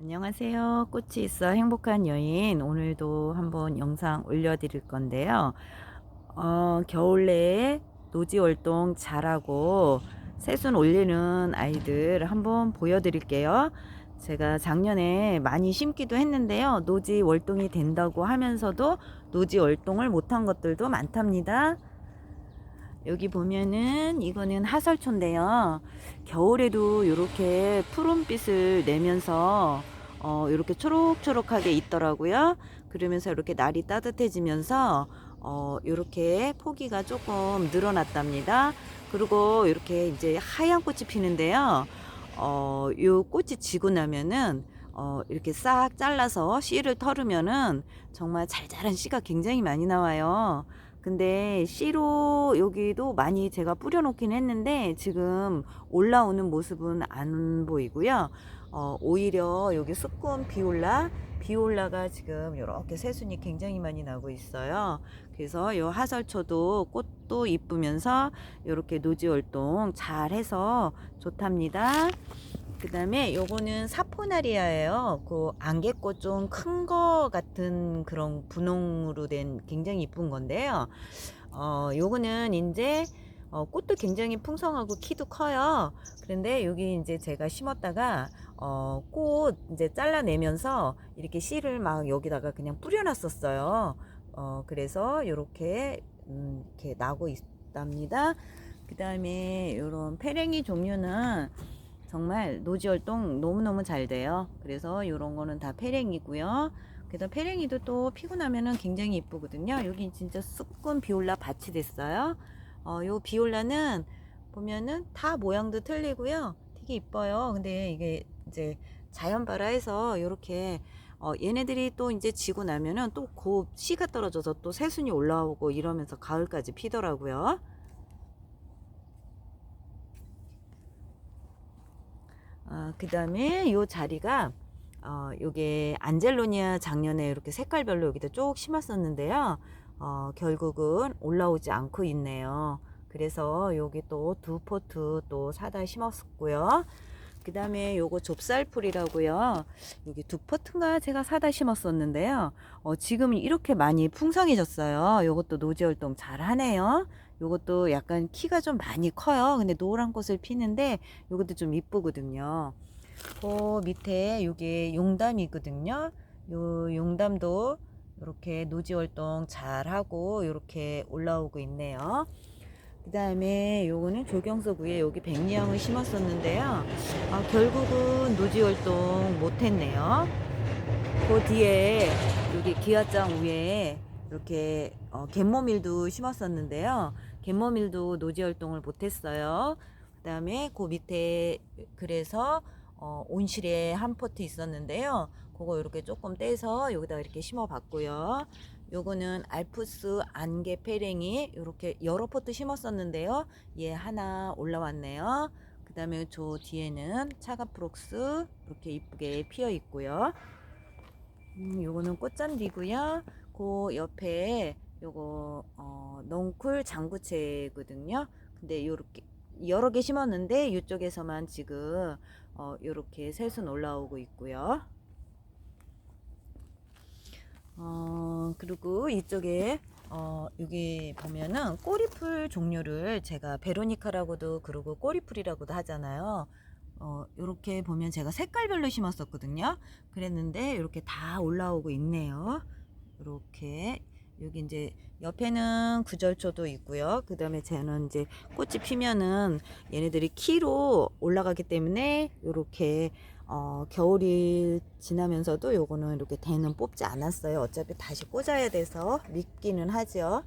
안녕하세요. 꽃이 있어 행복한 여인. 오늘도 한번 영상 올려드릴 건데요. 어, 겨울 내에 노지 활동 잘하고 새순 올리는 아이들 한번 보여드릴게요. 제가 작년에 많이 심기도 했는데요. 노지 월동이 된다고 하면서도 노지 월동을 못한 것들도 많답니다. 여기 보면은 이거는 하설초인데요. 겨울에도 이렇게 푸른빛을 내면서 어, 이렇게 초록초록하게 있더라고요. 그러면서 이렇게 날이 따뜻해지면서 어, 이렇게 포기가 조금 늘어났답니다. 그리고 이렇게 이제 하얀 꽃이 피는데요. 어, 요 꽃이 지고 나면은 어, 이렇게 싹 잘라서 씨를 털으면은 정말 잘 자란 씨가 굉장히 많이 나와요. 근데 씨로 여기도 많이 제가 뿌려놓긴 했는데 지금 올라오는 모습은 안 보이고요. 어, 오히려 여기 수꾼 비올라, 비올라가 지금 이렇게 새순이 굉장히 많이 나고 있어요. 그래서 이 하설초도 꽃도 이쁘면서 이렇게 노지 활동 잘 해서 좋답니다. 그 다음에 요거는 사포나리아예요. 그 안개꽃 좀 큰 거 같은 그런 분홍으로 된 굉장히 이쁜 건데요. 어, 요거는 이제 어, 꽃도 굉장히 풍성하고 키도 커요. 그런데 여기 이제 제가 심었다가 어, 꽃 이제 잘라내면서 이렇게 씨를 막 여기다가 그냥 뿌려놨었어요. 어, 그래서 이렇게 음, 이렇게 나고 있답니다. 그 다음에 이런 페랭이 종류는 정말 노지 활동 너무너무 잘 돼요. 그래서 이런 거는 다 페랭이고요. 그래서 페랭이도 또 피고 나면은 굉장히 이쁘거든요. 여기 진짜 쑥군 비올라 밭이 됐어요. 어, 요 비올라는 보면은 다 모양도 틀리고요. 되게 이뻐요. 근데 이게 이제 자연 발화해서 이렇게 어, 얘네들이 또 이제 지고 나면은 또고 씨가 떨어져서 또 새순이 올라오고 이러면서 가을까지 피더라고요. 어, 그 다음에 요 자리가 어, 요게 안젤로니아 작년에 이렇게 색깔별로 여기다 쭉 심었었는데요. 어, 결국은 올라오지 않고 있네요. 그래서 여기 또 두 포트 또 사다 심었고요. 그 다음에 요거 좁쌀풀이라고요. 여기 두 포트인가 제가 사다 심었었는데요. 어, 지금 이렇게 많이 풍성해졌어요. 요것도 노지 활동 잘 하네요. 요것도 약간 키가 좀 많이 커요. 근데 노란 꽃을 피는데 요것도 좀 이쁘거든요. 그 밑에 요게 용담이거든요. 요 용담도 이렇게 노지 활동 잘 하고 이렇게 올라오고 있네요. 그 다음에 요거는 조경석 위에 여기 백리향을 심었었는데요. 아, 결국은 노지 활동 못했네요. 그 뒤에 여기 기아장 위에 이렇게 어, 갯모밀도 심었었는데요. 갯모밀도 노지 활동을 못했어요. 그 다음에 그 밑에 그래서 어, 온실에 한 포트 있었는데요. 그거 이렇게 조금 떼서 여기다 이렇게 심어 봤고요. 요거는 알프스 안개 페랭이 이렇게 여러 포트 심었었는데요. 얘 하나 올라왔네요. 그 다음에 저 뒤에는 차가프록스 이렇게 이쁘게 피어 있고요. 음, 요거는 꽃잔디고요. 그 옆에 요거 어, 넝쿨 장구채거든요. 근데 요렇게 여러 개 심었는데 이쪽에서만 지금 어, 요렇게 새순 올라오고 있고요. 어, 그리고 이쪽에 어, 여기 보면은 꼬리풀 종류를 제가 베로니카라고도 그러고 꼬리풀이라고도 하잖아요. 어, 요렇게 보면 제가 색깔별로 심었었거든요. 그랬는데 이렇게 다 올라오고 있네요. 이렇게 여기 이제 옆에는 구절초도 있고요. 그 다음에 쟤는 이제 꽃이 피면은 얘네들이 키로 올라가기 때문에 이렇게 어, 겨울이 지나면서도 요거는 이렇게 대는 뽑지 않았어요. 어차피 다시 꽂아야 돼서 믿기는 하죠.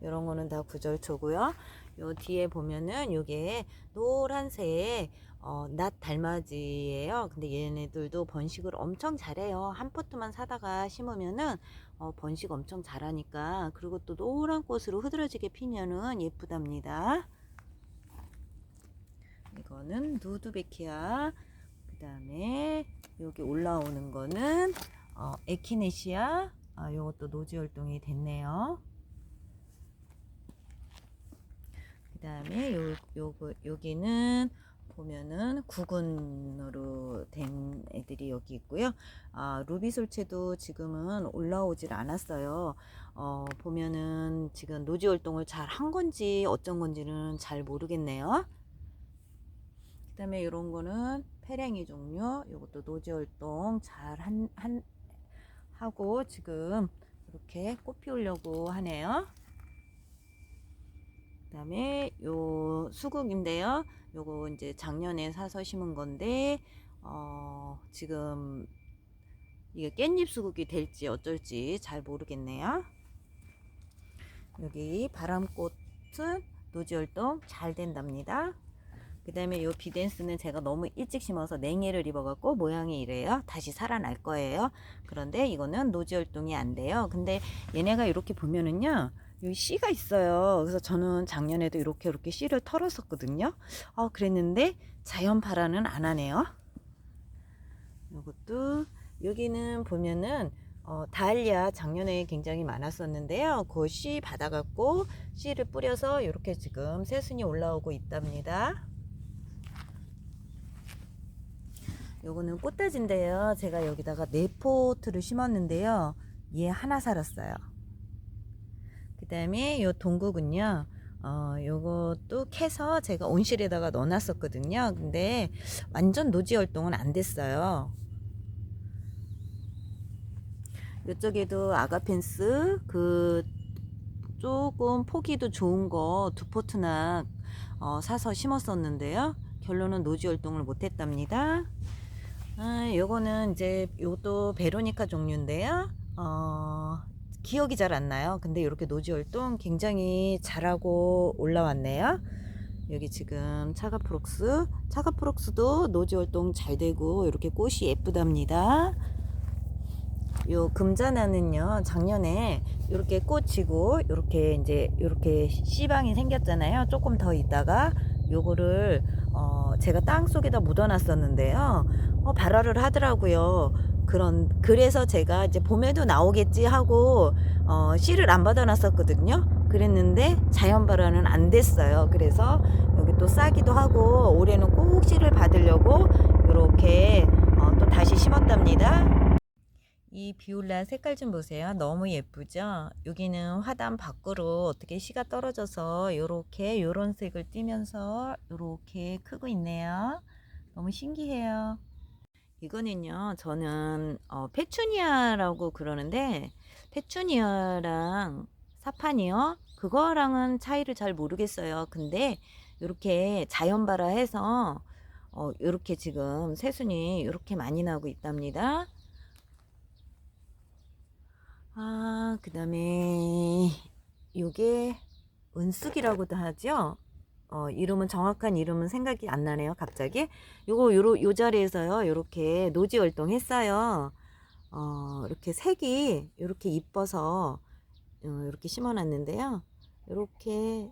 이런 거는 다 구절초고요. 요 뒤에 보면은 요게 노란색 어, 낫 달맞이에요. 근데 얘네들도 번식을 엄청 잘해요. 한 포트만 사다가 심으면은 어, 번식 엄청 잘하니까 그리고 또 노란 꽃으로 흐드러지게 피면은 예쁘답니다. 이거는 누드베키아. 그 다음에 여기 올라오는 거는 어, 에키네시아. 아, 요것도 노지 활동이 됐네요. 그 다음에 여기는 보면은 구근으로 된 애들이 여기 있고요. 아, 루비 솔체도 지금은 올라오질 않았어요. 어, 보면은 지금 노지 활동을 잘 한 건지 어쩐 건지는 잘 모르겠네요. 그 다음에 이런 거는 페랭이 종류. 이것도 노지 활동 잘 한 한 하고 지금 이렇게 꽃 피우려고 하네요. 그 다음에 요 수국인데요. 요거 이제 작년에 사서 심은 건데 어, 지금 이게 깻잎 수국이 될지 어쩔지 잘 모르겠네요. 여기 바람꽃은 노지 활동 잘 된답니다. 그 다음에 요 비덴스는 제가 너무 일찍 심어서 냉해를 입어갖고 모양이 이래요. 다시 살아날 거예요. 그런데 이거는 노지 활동이 안 돼요. 근데 얘네가 이렇게 보면은요. 여기 씨가 있어요. 그래서 저는 작년에도 이렇게 이렇게 씨를 털었었거든요. 어, 그랬는데 자연 발화는 안 하네요. 이것도 여기는 보면은 어, 다알리아 작년에 굉장히 많았었는데요. 그 씨 받아갖고 씨를 뿌려서 이렇게 지금 새순이 올라오고 있답니다. 요거는 꽃다지인데요. 제가 여기다가 네포트를 심었는데요. 얘 하나 살았어요. 그 다음에 요 동국은요. 어, 요것도 캐서 제가 온실에다가 넣어놨었거든요. 근데 완전 노지 활동은 안 됐어요. 이쪽에도 아가펜스 그 조금 포기도 좋은 거 두 포트나 어, 사서 심었었는데요. 결론은 노지 활동을 못했답니다. 아, 요거는 이제 요도 베로니카 종류인데요. 어, 기억이 잘 안 나요. 근데 이렇게 노지 활동 굉장히 잘하고 올라왔네요. 여기 지금 차가프록스, 차가프록스도 노지 활동 잘 되고 이렇게 꽃이 예쁘답니다. 요 금자나는요 작년에 이렇게 꽃이고 이렇게 이제 이렇게 씨방이 생겼잖아요 조금 더 있다가 요거를 어 제가 땅 속에다 묻어놨었는데요 어 발화를 하더라고요 그런 그래서 제가 이제 봄에도 나오겠지 하고 어 씨를 안 받아놨었거든요 그랬는데 자연 발화는 안 됐어요 그래서 여기 또 싸기도 하고 올해는 꼭 씨를 받으려고 이렇게 어, 또 다시 심었답니다. 이 비올라 색깔 좀 보세요. 너무 예쁘죠? 여기는 화단 밖으로 어떻게 씨가 떨어져서 요렇게 요런 색을 띠면서 요렇게 크고 있네요. 너무 신기해요. 이거는요, 저는 어, 페추니아라고 그러는데 페추니아랑 사파니어 그거랑은 차이를 잘 모르겠어요. 근데 이렇게 자연 발화 해서 어, 이렇게 지금 새순이 이렇게 많이 나고 있답니다. 아, 그 다음에 요게 은숙이라고도 하죠. 어, 이름은 정확한 이름은 생각이 안 나네요. 갑자기. 요거 요로 요 자리에서요. 요렇게 노지 활동했어요. 어, 이렇게 색이 이렇게 이뻐서 어, 이렇게 심어 놨는데요. 이렇게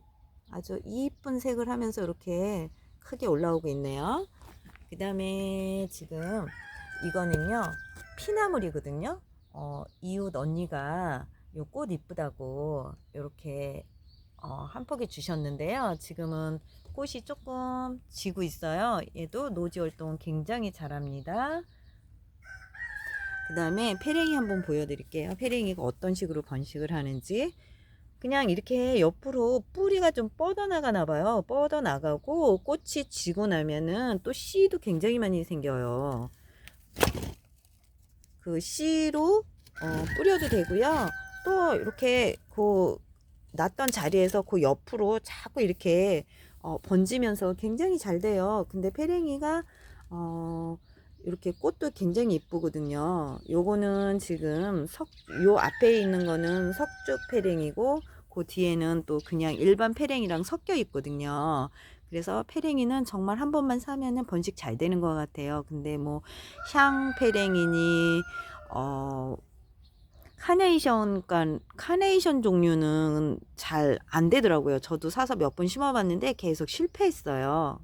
아주 이쁜 색을 하면서 이렇게 크게 올라오고 있네요. 그 다음에 지금 이거는요. 피나물이거든요. 어, 이웃 언니가 요 꽃 이쁘다고 이렇게 어, 한 포기 주셨는데요. 지금은 꽃이 조금 지고 있어요. 얘도 노지 활동 굉장히 잘합니다. 그 다음에 페랭이 한번 보여드릴게요. 페랭이가 어떤 식으로 번식을 하는지. 그냥 이렇게 옆으로 뿌리가 좀 뻗어나가나 봐요. 뻗어나가고 꽃이 지고 나면은 또 씨도 굉장히 많이 생겨요. 그 씨로 어, 뿌려도 되고요. 또 이렇게 그 놨던 자리에서 그 옆으로 자꾸 이렇게 어, 번지면서 굉장히 잘 돼요. 근데 페랭이가 어, 이렇게 꽃도 굉장히 이쁘거든요. 요거는 지금 석, 요 앞에 있는 거는 석죽 페랭이고, 그 뒤에는 또 그냥 일반 페랭이랑 섞여 있거든요. 그래서 페랭이는 정말 한 번만 사면은 번식 잘 되는 것 같아요. 근데 뭐, 향 페랭이니, 어, 카네이션, 간 카네이션 종류는 잘 안 되더라고요. 저도 사서 몇 번 심어봤는데 계속 실패했어요.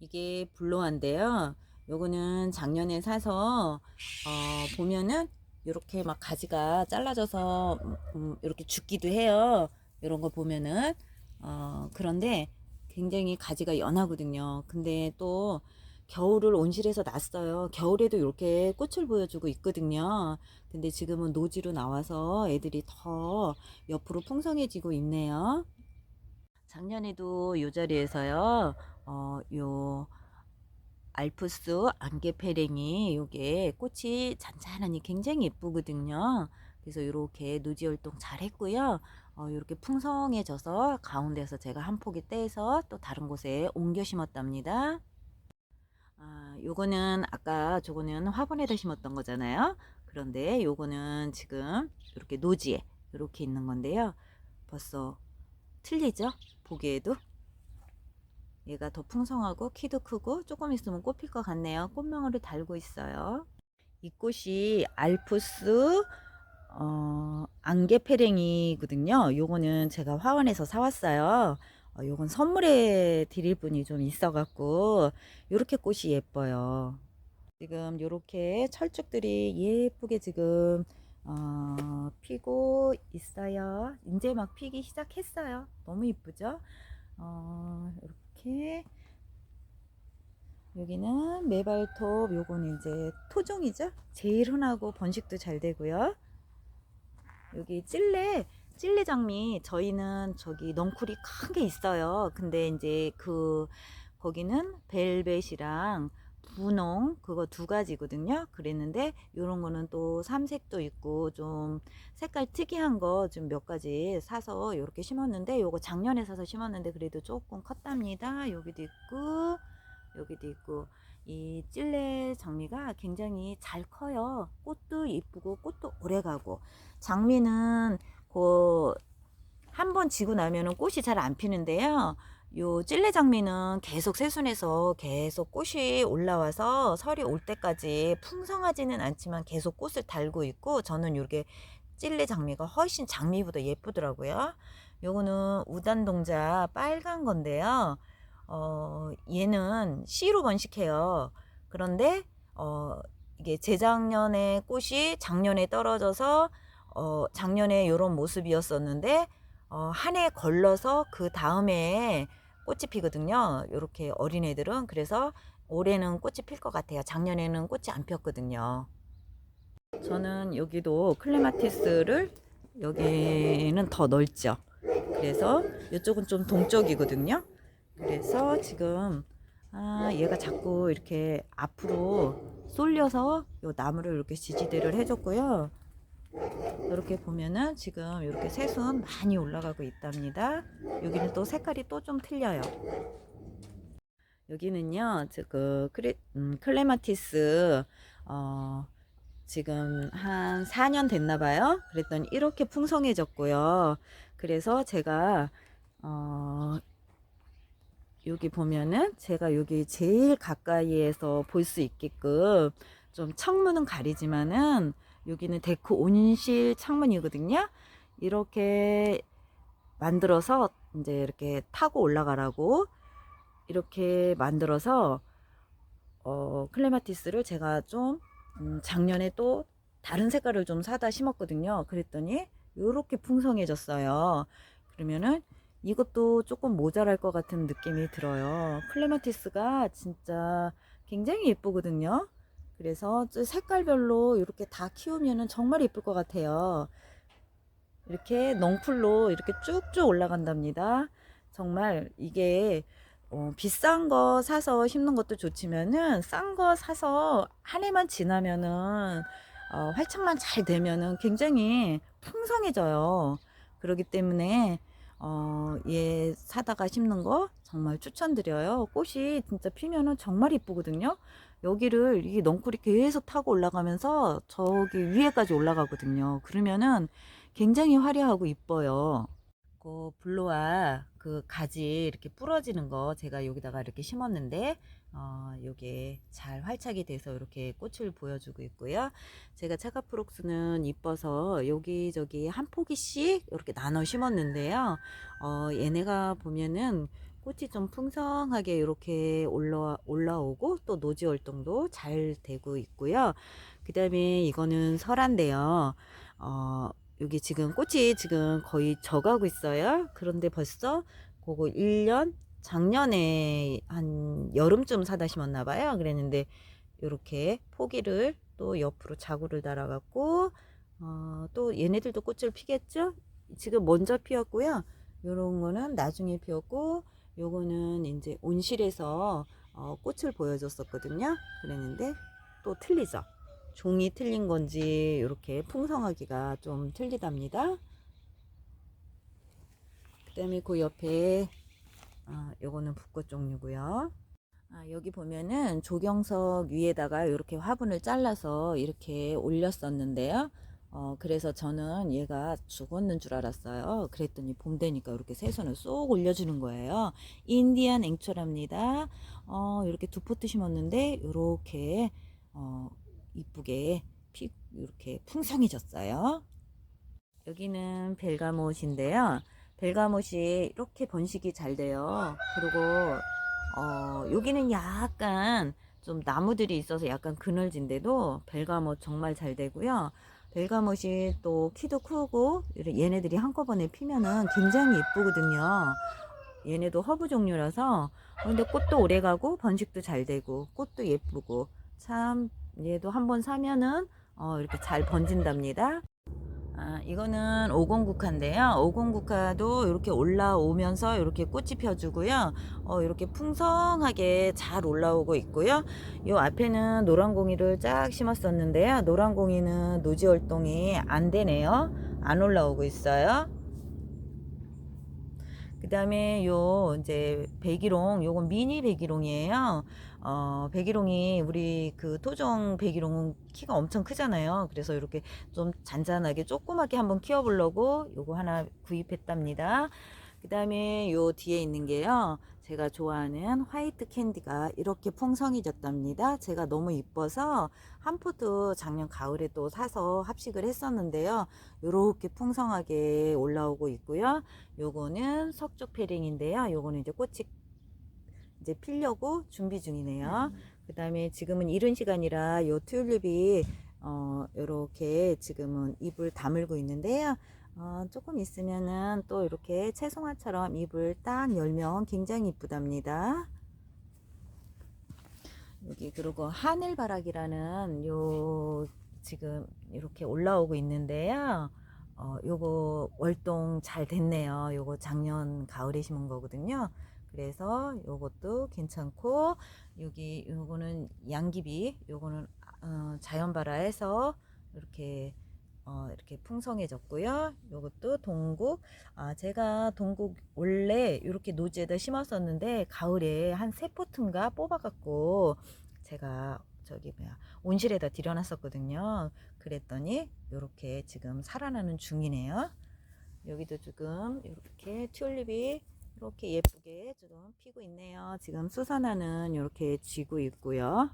이게 블로아인데요. 요거는 작년에 사서 어, 보면은 이렇게 막 가지가 잘라져서 음, 이렇게 죽기도 해요. 이런 거 보면은 어, 그런데 굉장히 가지가 연하거든요. 근데 또 겨울을 온실에서 났어요. 겨울에도 이렇게 꽃을 보여주고 있거든요. 근데 지금은 노지로 나와서 애들이 더 옆으로 풍성해지고 있네요. 작년에도 이 자리에서요, 어, 요 알프스 안개페랭이 요게 꽃이 잔잔하니 굉장히 예쁘거든요. 그래서 이렇게 노지 활동 잘 했고요. 어, 이렇게 풍성해져서 가운데서 제가 한 포기 떼서 또 다른 곳에 옮겨 심었답니다. 아, 요거는 아까 저거는 화분에다 심었던 거잖아요. 그런데 요거는 지금 이렇게 노지에 이렇게 있는 건데요. 벌써 틀리죠? 보기에도. 얘가 더 풍성하고 키도 크고 조금 있으면 꽃필 것 같네요. 꽃망울을 달고 있어요. 이 꽃이 알프스 어, 안개페랭이거든요. 요거는 제가 화원에서 사왔어요. 어, 요건 선물해 드릴 분이 좀 있어 갖고 요렇게 꽃이 예뻐요. 지금 요렇게 철쭉들이 예쁘게 지금 어, 피고 있어요. 이제 막 피기 시작했어요. 너무 이쁘죠? 어, 이렇게 여기는 메발톱 요거는 이제 토종이죠. 제일 흔하고 번식도 잘 되고요. 여기 찔레 찔레 장미 저희는 저기 넝쿨이 큰 게 있어요. 근데 이제 그 거기는 벨벳이랑 분홍 그거 두 가지거든요. 그랬는데 요런 거는 또 삼색도 있고 좀 색깔 특이한 거 좀 몇 가지 사서 요렇게 심었는데 요거 작년에 사서 심었는데 그래도 조금 컸답니다. 여기도 있고 여기도 있고 이 찔레 장미가 굉장히 잘 커요. 꽃도 이쁘고 꽃도 오래 가고 장미는 그 한 번 지고 나면은 꽃이 잘 안 피는데요. 요 찔레 장미는 계속 새순에서 계속 꽃이 올라와서 설이 올 때까지 풍성하지는 않지만 계속 꽃을 달고 있고 저는 요렇게 찔레 장미가 훨씬 장미보다 예쁘더라고요. 요거는 우단동자 빨간 건데요. 어, 얘는 씨로 번식해요. 그런데 어, 이게 재작년에 꽃이 작년에 떨어져서 어, 작년에 이런 모습이었었는데 어, 한 해 걸러서 그 다음에 꽃이 피거든요. 이렇게 어린애들은 그래서 올해는 꽃이 필 것 같아요. 작년에는 꽃이 안 폈거든요. 저는 여기도 클레마티스를 여기는 더 넓죠. 그래서 이쪽은 좀 동쪽이거든요. 그래서 지금 아 얘가 자꾸 이렇게 앞으로 쏠려서 요 나무를 이렇게 지지대를 해줬고요. 이렇게 보면은 지금 이렇게 새순 많이 올라가고 있답니다. 여기는 또 색깔이 또 좀 틀려요. 여기는요, 그 크레, 음, 클레마티스 어, 지금 한 4년 됐나 봐요. 그랬더니 이렇게 풍성해졌고요. 그래서 제가 어, 여기 보면은 제가 여기 제일 가까이에서 볼 수 있게끔 좀 창문은 가리지만은 여기는 데크 온실 창문이거든요. 이렇게 만들어서 이제 이렇게 타고 올라가라고 이렇게 만들어서 어, 클레마티스를 제가 좀 음, 작년에 또 다른 색깔을 좀 사다 심었거든요. 그랬더니 이렇게 풍성해졌어요. 그러면은 이것도 조금 모자랄 것 같은 느낌이 들어요. 클레마티스가 진짜 굉장히 예쁘거든요. 그래서 색깔별로 이렇게 다 키우면은 정말 예쁠 것 같아요. 이렇게 넝풀로 이렇게 쭉쭉 올라간답니다. 정말 이게 어, 비싼 거 사서 심는 것도 좋지만은 싼 거 사서 한 해만 지나면은 어, 활착만 잘 되면은 굉장히 풍성해져요. 그렇기 때문에 어, 얘 사다가 심는 거 정말 추천드려요. 꽃이 진짜 피면은 정말 이쁘거든요. 여기를 이 넝쿨이 계속 타고 올라가면서 저기 위에까지 올라가거든요. 그러면은 굉장히 화려하고 이뻐요. 그 블루와 그 가지 이렇게 부러지는 거 제가 여기다가 이렇게 심었는데 어, 요게 잘 활착이 돼서 이렇게 꽃을 보여주고 있고요. 제가 차가프록스는 이뻐서 여기저기 한 포기씩 이렇게 나눠 심었는데요. 어, 얘네가 보면은 꽃이 좀 풍성하게 이렇게 올라, 올라오고 또 노지 활동도 잘 되고 있고요. 그 다음에 이거는 설한데요. 어, 여기 지금 꽃이 지금 거의 져가고 있어요. 그런데 벌써 그거 1년 작년에 한 여름쯤 사다 심었나 봐요. 그랬는데 이렇게 포기를 또 옆으로 자구를 달아갖고 어, 또 얘네들도 꽃을 피겠죠? 지금 먼저 피었고요. 요런 거는 나중에 피었고 요거는 이제 온실에서 어, 꽃을 보여줬었거든요. 그랬는데 또 틀리죠. 종이 틀린 건지 이렇게 풍성하기가 좀 틀리답니다. 그 다음에 그 옆에 아, 요거는 붓꽃 종류고요. 아, 여기 보면은 조경석 위에다가 이렇게 화분을 잘라서 이렇게 올렸었는데요. 어, 그래서 저는 얘가 죽었는 줄 알았어요. 그랬더니 봄 되니까 이렇게 새손을 쏙 올려주는 거예요. 인디안 앵초랍니다. 어, 이렇게 두 포트 심었는데 이렇게 어, 이쁘게 피, 이렇게 풍성해졌어요. 여기는 벨가못인데요. 벨가못이 이렇게 번식이 잘 돼요. 그리고 어, 여기는 약간 좀 나무들이 있어서 약간 그늘진데도 벨가못 정말 잘 되고요. 벨가못이 또 키도 크고 얘네들이 한꺼번에 피면은 굉장히 예쁘거든요. 얘네도 허브 종류라서 어, 근데 꽃도 오래 가고 번식도 잘 되고 꽃도 예쁘고 참 얘도 한번 사면은 어, 이렇게 잘 번진답니다. 아, 이거는 509카인데요. 509카도 이렇게 올라오면서 이렇게 꽃이 펴주고요. 어, 이렇게 풍성하게 잘 올라오고 있고요. 요 앞에는 노란공이를 쫙 심었었는데요. 노란공이는 노지 활동이 안 되네요. 안 올라오고 있어요. 그 다음에 요 이제 백일홍 요건 미니 백일홍이에요 어 백일홍이 우리 그 토종 백일홍은 키가 엄청 크잖아요. 그래서 이렇게 좀 잔잔하게 조그맣게 한번 키워보려고 요거 하나 구입했답니다. 그 다음에 요 뒤에 있는 게요. 제가 좋아하는 화이트 캔디가 이렇게 풍성해졌답니다. 제가 너무 이뻐서 한 포트 작년 가을에 또 사서 합식을 했었는데요. 이렇게 풍성하게 올라오고 있고요. 요거는 석죽 페링인데요. 요거는 이제 꽃이 이제 피려고 준비 중이네요 그 다음에 지금은 이른 시간이라 요 튤립이 어 요렇게 지금은 잎을 다물고 있는데요 어, 조금 있으면은 또 이렇게 채송화처럼 잎을 딱 열면 굉장히 이쁘답니다. 여기 그리고 하늘바락이라는 요 지금 이렇게 올라오고 있는데요. 어, 요거 월동 잘 됐네요. 요거 작년 가을에 심은 거거든요. 그래서 요것도 괜찮고 여기 요거는 양귀비 요거는 어, 자연발화해서 이렇게 어, 이렇게 풍성해졌고요. 요것도 동국. 아, 제가 동국 원래 이렇게 노지에다 심었었는데 가을에 한 세 포트인가 뽑아갖고 제가 저기 뭐야 온실에다 들여놨었거든요. 그랬더니 이렇게 지금 살아나는 중이네요. 여기도 지금 이렇게 튤립이 이렇게 예쁘게 지금 피고 있네요. 지금 수선화는 이렇게 지고 있고요.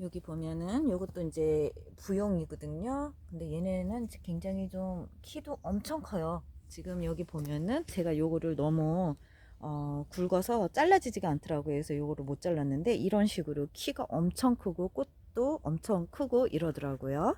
여기 보면은 요것도 이제 부용이거든요. 근데 얘네는 굉장히 좀 키도 엄청 커요. 지금 여기 보면은 제가 요거를 너무 어, 굵어서 잘라지지가 않더라고요. 그래서 요거를 못 잘랐는데 이런 식으로 키가 엄청 크고 꽃도 엄청 크고 이러더라고요.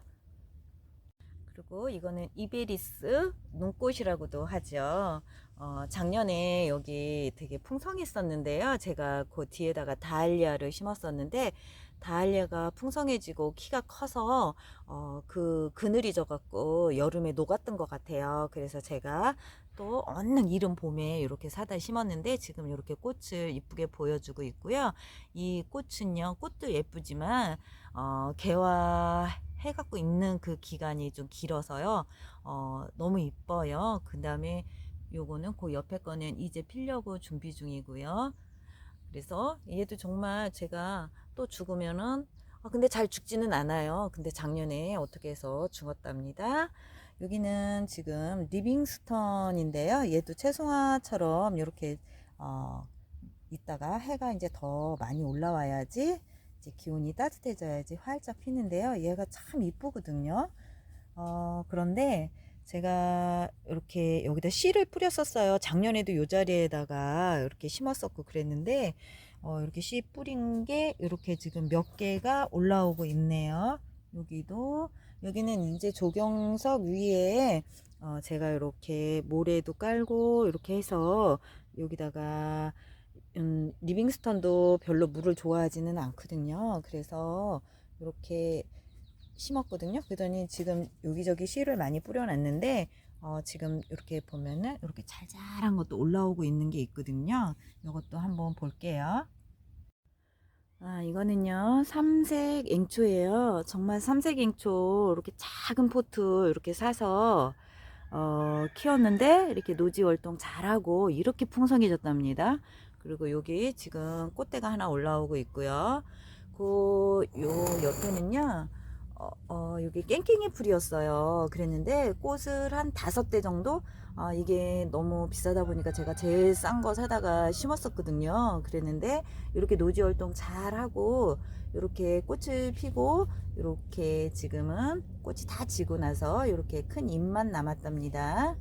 그리고 이거는 이베리스 눈꽃이라고도 하죠. 어, 작년에 여기 되게 풍성했었는데요. 제가 그 뒤에다가 다알리아를 심었었는데 다알리아가 풍성해지고 키가 커서 어, 그 그늘이 져갖고 여름에 녹았던 것 같아요. 그래서 제가 또 얼른 이른 봄에 이렇게 사다 심었는데 지금 이렇게 꽃을 이쁘게 보여주고 있고요. 이 꽃은요, 꽃도 예쁘지만 어, 개화 해갖고 있는 그 기간이 좀 길어서요. 어, 너무 이뻐요. 그 다음에 요거는 그 옆에 거는 이제 피려고 준비 중이고요. 그래서 얘도 정말 제가 또 죽으면은 아, 근데 잘 죽지는 않아요. 근데 작년에 어떻게 해서 죽었답니다. 여기는 지금 리빙스턴인데요. 얘도 채송화처럼 이렇게 어, 있다가 해가 이제 더 많이 올라와야지 이제 기온이 따뜻해져야지 활짝 피는데요. 얘가 참 이쁘거든요. 어, 그런데 제가 이렇게 여기다 씨를 뿌렸었어요. 작년에도 이 자리에다가 이렇게 심었었고 그랬는데 어, 이렇게 씨 뿌린 게 이렇게 지금 몇 개가 올라오고 있네요. 여기도 여기는 이제 조경석 위에 어, 제가 이렇게 모래도 깔고 이렇게 해서 여기다가 음, 리빙스턴도 별로 물을 좋아하지는 않거든요. 그래서 이렇게 심었거든요. 그러더니 지금 여기저기 씨를 많이 뿌려놨는데 어, 지금 이렇게 보면은 이렇게 잘잘한 것도 올라오고 있는 게 있거든요. 이것도 한번 볼게요. 아, 이거는요, 삼색 앵초예요. 정말 삼색 앵초 이렇게 작은 포트 이렇게 사서 어, 키웠는데 이렇게 노지 월동 잘하고 이렇게 풍성해졌답니다. 그리고 여기 지금 꽃대가 하나 올라오고 있고요. 그 요 옆에는요. 어, 어, 여기 깽깽이 풀이었어요. 그랬는데 꽃을 한 다섯 대 정도? 아, 이게 너무 비싸다 보니까 제가 제일 싼 거 사다가 심었었거든요. 그랬는데 이렇게 노지 활동 잘 하고 이렇게 꽃을 피고 이렇게 지금은 꽃이 다 지고 나서 이렇게 큰 잎만 남았답니다.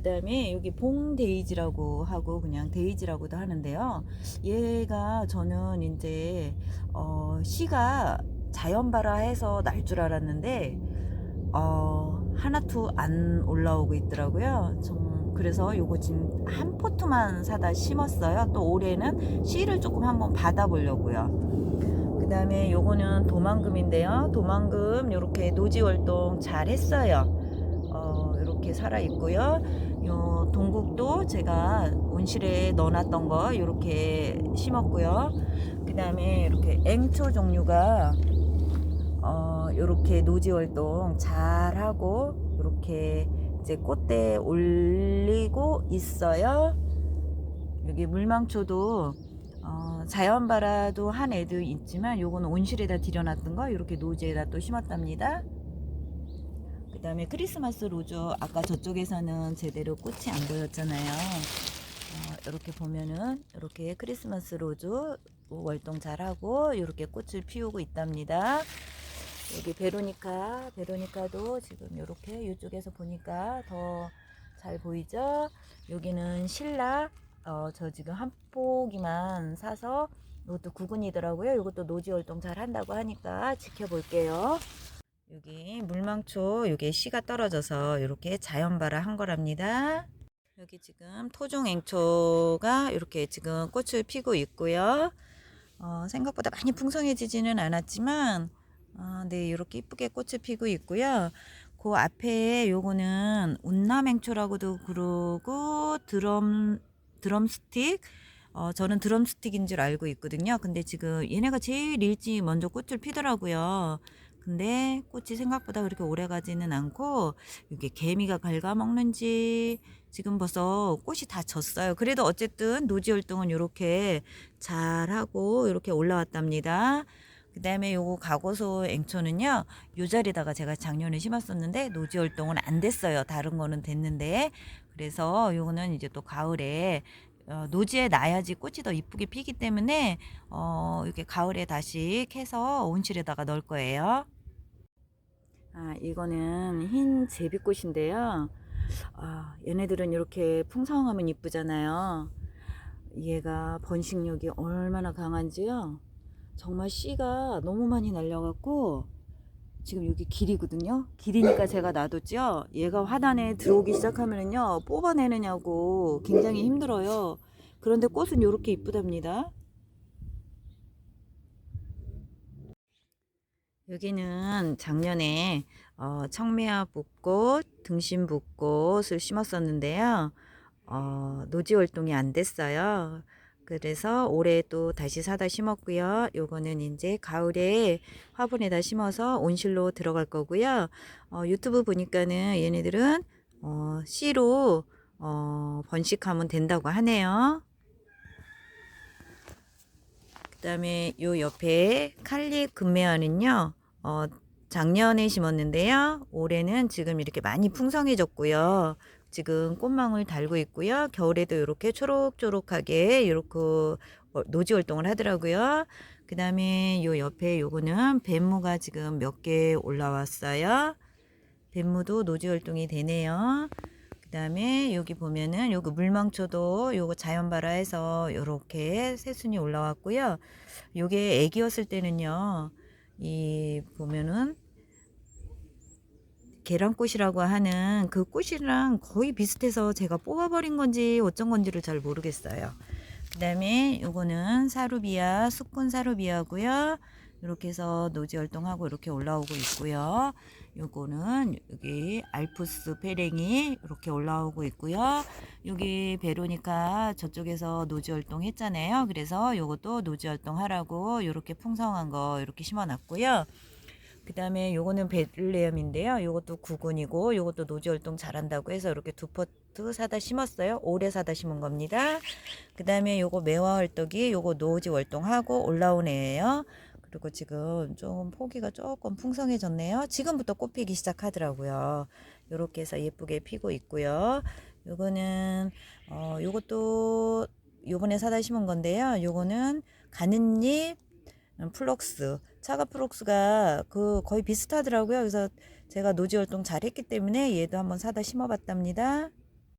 그 다음에 여기 봉 데이지라고 하고 그냥 데이지라고도 하는데요. 얘가 저는 이제 어, 씨가 자연 발화해서 날 줄 알았는데 어, 하나도 안 올라오고 있더라고요. 좀 그래서 요거 지금 한 포트만 사다 심었어요. 또 올해는 씨를 조금 한번 받아보려고요. 그 다음에 요거는 도망금인데요. 도망금 요렇게 노지 활동 잘 했어요. 어, 이렇게 살아 있고요. 요 동국도 제가 온실에 넣어놨던 거 이렇게 심었고요. 그 다음에 이렇게 앵초 종류가 어, 요렇게 노지 활동 잘 하고 이렇게 이제 꽃대 올리고 있어요. 여기 물망초도 어, 자연발화도 한 애도 있지만 요거는 온실에다 들여놨던 거 이렇게 노지에다 또 심었답니다. 그 다음에 크리스마스 로즈 아까 저쪽에서는 제대로 꽃이 안 보였잖아요. 어, 이렇게 보면은 이렇게 크리스마스 로즈 월동 잘하고 이렇게 꽃을 피우고 있답니다. 여기 베로니카, 베로니카도 지금 이렇게 이쪽에서 보니까 더 잘 보이죠? 여기는 신라, 어, 저 지금 한 포기만 사서 이것도 구근이더라고요. 이것도 노지 활동 잘 한다고 하니까 지켜볼게요. 여기 물망초, 여기 씨가 떨어져서 이렇게 자연발화 한 거랍니다. 여기 지금 토종앵초가 이렇게 지금 꽃을 피고 있고요. 어, 생각보다 많이 풍성해지지는 않았지만 아, 네, 이렇게 이쁘게 꽃을 피고 있고요. 그 앞에 요거는 운남행초라고도 그러고 드럼 드럼스틱 어, 저는 드럼스틱인 줄 알고 있거든요. 근데 지금 얘네가 제일 일찍 먼저 꽃을 피더라고요. 근데 꽃이 생각보다 그렇게 오래 가지는 않고 이게 개미가 갉아먹는지 지금 벌써 꽃이 다 졌어요. 그래도 어쨌든 노지 활동은 이렇게 잘하고 이렇게 올라왔답니다. 그 다음에 요거 가고소 앵초는요, 요 자리다가 제가 작년에 심었었는데, 노지 활동은 안 됐어요. 다른 거는 됐는데. 그래서 요거는 이제 또 가을에, 어, 노지에 놔야지 꽃이 더 이쁘게 피기 때문에, 어, 이렇게 가을에 다시 캐서 온실에다가 넣을 거예요. 아, 이거는 흰 제비꽃인데요. 아, 얘네들은 이렇게 풍성하면 이쁘잖아요. 얘가 번식력이 얼마나 강한지요. 정말 씨가 너무 많이 날려갖고 지금 여기 길이거든요. 길이니까 제가 놔뒀죠. 얘가 화단에 들어오기 시작하면은요 뽑아내느냐고 굉장히 힘들어요. 그런데 꽃은 이렇게 이쁘답니다. 여기는 작년에 어, 청매화 붓꽃, 등심 붓꽃을 심었었는데요. 어, 노지 활동이 안 됐어요. 그래서 올해 또 다시 사다 심었고요. 요거는 이제 가을에 화분에다 심어서 온실로 들어갈 거고요. 어, 유튜브 보니까는 얘네들은 어, 씨로 어, 번식하면 된다고 하네요. 그 다음에 요 옆에 칼립 금메아는요. 어, 작년에 심었는데요. 올해는 지금 이렇게 많이 풍성해졌고요. 지금 꽃망울 달고 있고요. 겨울에도 이렇게 초록초록하게 이렇게 노지 활동을 하더라고요. 그 다음에 요 옆에 요거는 뱀무가 지금 몇 개 올라왔어요. 뱀무도 노지 활동이 되네요. 그 다음에 여기 보면은 요거 물망초도 요거 자연 발화해서 요렇게 새순이 올라왔고요. 요게 애기였을 때는요. 이 보면은 계란꽃이라고 하는 그 꽃이랑 거의 비슷해서 제가 뽑아버린 건지 어쩐 건지를 잘 모르겠어요. 그 다음에 요거는 사루비아, 수꾼 사루비아고요. 이렇게 해서 노지 활동하고 이렇게 올라오고 있고요. 요거는 여기 알프스 페랭이 이렇게 올라오고 있고요. 여기 베로니카 저쪽에서 노지 활동 했잖아요. 그래서 요것도 노지 활동 하라고 이렇게 풍성한 거 이렇게 심어 놨고요. 그 다음에 요거는 베를레엄인데요. 요것도 구근이고 요것도 노지 활동 잘한다고 해서 이렇게 두 포트 사다 심었어요. 오래 사다 심은 겁니다. 그 다음에 요거 매화 활떡이 요거 노지 활동하고 올라온 애예요. 그리고 지금 좀 포기가 조금 풍성해졌네요. 지금부터 꽃 피기 시작하더라고요. 요렇게 해서 예쁘게 피고 있고요. 요거는 어 요것도 요번에 사다 심은 건데요. 요거는 가는 잎 음, 플럭스 차가 플럭스가 그 거의 비슷하더라고요. 그래서 제가 노지 활동 잘 했기 때문에 얘도 한번 사다 심어 봤답니다.